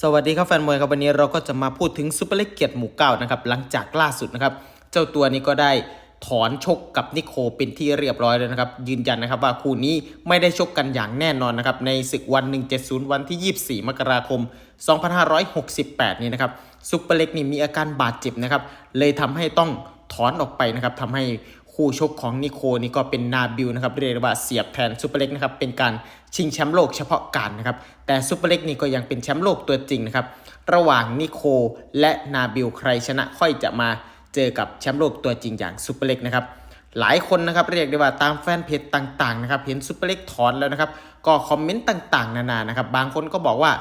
สวัสดีครับแฟนมวยครับวันนี้เราก็จะมาพูดถึงซูเปอร์เล็กเกียรติหมู่เก้านะครับหลังจากล่าสุดนะครับ เจ้าตัวนี้ก็ได้ถอนชกกับนิโคเป็นที่เรียบร้อยแล้วนะครับ ยืนยันนะครับว่าคู่นี้ไม่ได้ชกกันอย่างแน่นอนนะครับ ในศึกวัน 170 วันที่ 24 มกราคม 2568 นี้นะครับซูเปอร์เล็กนี่มีอาการบาดเจ็บนะครับ เลยทำให้ต้องถอนออกไปนะครับทำให้ คู่ชกของนิโคนี่ก็เป็นนาบิลนะครับเรียกว่าเสียบแทนซูเปอร์เล็กนะครับเป็นการชิงแชมป์โลกเฉพาะการนะครับแต่ซูเปอร์เล็กนี่ก็ยังเป็นแชมป์โลกตัวจริงนะครับระหว่างนิโคและนาบิลใครชนะค่อยจะมาเจอกับแชมป์โลกตัวจริงอย่างซูเปอร์เล็กนะครับหลายคนนะครับเรียกได้ว่าตามแฟนเพจต่างๆนะครับเห็นซูเปอร์เล็กถอนแล้วนะครับก็คอมเมนต์ต่างๆ นานานะครับบางคนก็บอกว่า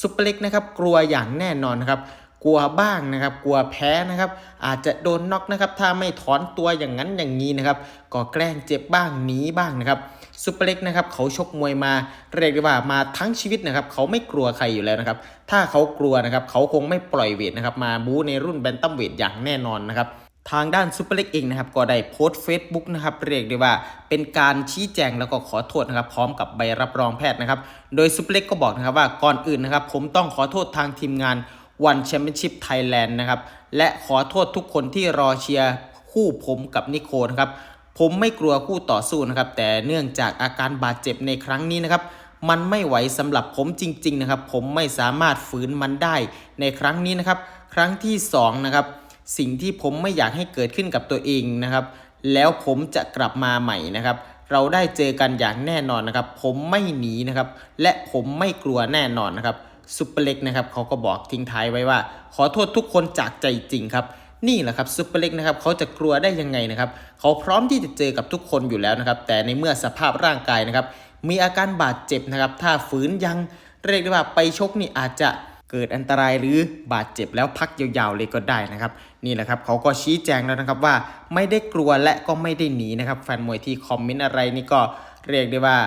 ซูเปอร์เล็กนะครับกลัวอย่างแน่นอนนะครับ กลัวบ้างนะครับ กลัวแพ้นะครับ อาจจะโดนน็อกนะครับ ถ้าไม่ถอนตัวอย่างนั้นอย่างนี้นะครับ ก็แกล้งเจ็บบ้างหนีบ้างนะครับซูเปอร์เล็กนะครับเขาชกมวยมาเรียกได้ว่ามาทั้งชีวิตนะครับ เขาไม่กลัวใครอยู่แล้วนะครับ ถ้าเขากลัวนะครับเขาคงไม่ปล่อยเวทนะครับมาบู๊ในรุ่นแบนตัมเวทอย่างแน่นอนนะครับทางด้านซูเปอร์เล็กเองนะครับก็ได้โพสต์ Facebook นะครับเรียกได้ว่าเป็นการชี้แจงแล้วก็ขอโทษนะครับพร้อมกับใบรับรองแพทย์นะครับ โดยซูเปอร์เล็กก็บอกนะครับว่าก่อนอื่นนะครับผมต้องขอโทษทางทีมงาน One Championship Thailand นะครับ และขอโทษทุกคนที่รอเชียร์คู่ผมกับนิโคนะครับ ผมไม่กลัวคู่ต่อสู้นะครับ แต่เนื่องจากอาการบาดเจ็บในครั้งนี้นะครับ มันไม่ไหวสำหรับผมจริง ๆ นะครับ ผมไม่สามารถฝืนมันได้ในครั้งนี้นะครับ ครั้งที่สองนะครับ สิ่งที่ผมไม่อยากให้เกิดขึ้นกับตัวเองนะครับ แล้วผมจะกลับมาใหม่นะครับเราได้เจอกันอย่างแน่นอนนะครับ ผมไม่หนีนะครับ และผมไม่กลัวแน่นอนนะครับ ซุปเปอร์เล็กนะครับเขาก็บอกทิ้งท้ายไว้ว่า ขอโทษทุกคนจากใจจริงครับนี่แหละครับซุปเปอร์เล็กนะครับเขาจะกลัวได้ยังไงนะครับเขาพร้อมที่จะเจอกับทุกคนอยู่แล้วนะครับ แต่ในเมื่อสภาพร่างกายนะครับ มีอาการบาดเจ็บนะครับ ถ้าฝืนยังเรียกได้ว่าไปชกนี่อาจจะเกิดอันตรายหรือบาดเจ็บแล้วพักยาวๆเลยก็ได้นะครับ นี่แหละครับเขาก็ชี้แจงแล้วนะครับว่าไม่ได้กลัวและก็ไม่ได้หนีนะครับแฟนมวยที่คอมเมนต์อะไรนี่ก็เรียกได้ว่า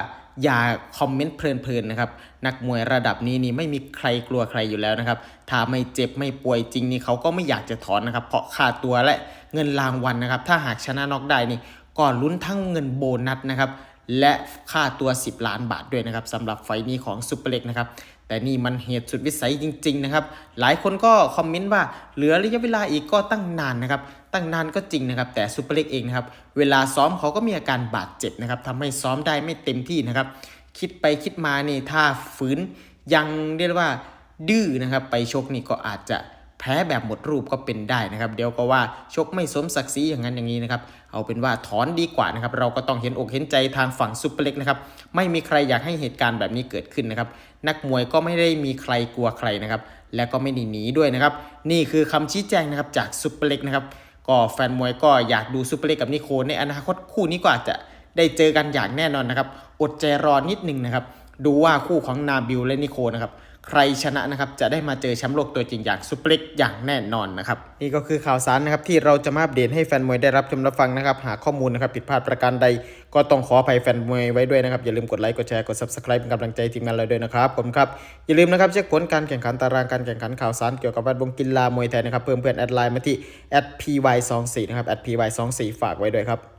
อย่าคอมเมนต์เพลินๆนะครับนักมวยระดับนี้นี่ไม่มีใครกลัวใครอยู่แล้วนะครับถ้าไม่เจ็บไม่ป่วยจริงนี่เขาก็ไม่อยากจะถอนนะครับ เพราะค่าตัวและเงินรางวัลนะครับ ถ้าหากชนะน็อกได้นี่ก็ลุ้นทั้งเงินโบนัสนะครับและค่าตัว 10 ล้านบาทด้วยนะครับสำหรับไฟนี้ของซุเปอร์เล็กนะครับแต่นี่มันเหตุสุดวิสัยจริง ๆ นะครับ หลายคนก็คอมเมนต์ว่าเหลือระยะเวลาอีกก็ตั้งนานนะครับตั้งนานก็จริงนะครับแต่ซุปเปอร์เล็กเองนะครับเวลาซ้อมเขาก็มีอาการบาดเจ็บนะครับทำให้ซ้อมได้ไม่เต็มที่นะครับคิดไปคิดมานี่ถ้าฝืนยังเรียกว่าดื้อนะครับไปชกนี่ก็อาจจะแพ้แบบหมดรูปก็เป็นได้นะครับ เดี๋ยวก็ว่าชกไม่สมศักดิ์ศรีอย่างนั้นอย่างนี้นะครับ เอาเป็นว่าถอนดีกว่านะครับ เราก็ต้องเห็นอกเห็นใจทางฝั่งซุปเปอร์เล็กนะครับ ไม่มีใครอยากให้เหตุการณ์แบบนี้เกิดขึ้นนะครับ นักมวยก็ไม่ได้มีใครกลัวใครนะครับ และก็ไม่ได้หนีด้วยนะครับ นี่คือคำชี้แจงนะครับจากซุปเปอร์เล็กนะครับ ก็แฟนมวยก็อยากดูซูเปอร์เล็กกับนิโคในอนาคตคู่นี้ก็อาจจะได้เจอกันอย่างแน่นอนนะครับ อดใจรอนิดนึงนะครับ ดูว่าคู่ของนาบิลและนิโคนะครับใครชนะนะครับจะได้มาเจอแชมป์โลกตัวจริงอย่างซุปเปอร์ล็กอย่างแน่นอนนะครับนี่ก็คือข่าวสารนะครับที่เราจะมาอัปเดตให้แฟนมวยได้รับชมรับฟังนะครับหากข้อมูลนะครับผิดพลาดประการใด ก็ต้องขออภัยแฟนมวยไว้ด้วยนะครับอย่าลืมกดไลค์กดแชร์กด subscribe เป็นกำลังใจทีมงานเราด้วยนะครับผมครับอย่าลืมนะครับเช็คผลการแข่งขันตารางการแข่งขันข่าวสารเกี่ยวกับแวดวงกีฬามวยไทยนะครับเพิ่มเพื่อนแอดไลน์มาที่ @py24 นะครับ @py24 ฝากไว้ด้วยครับ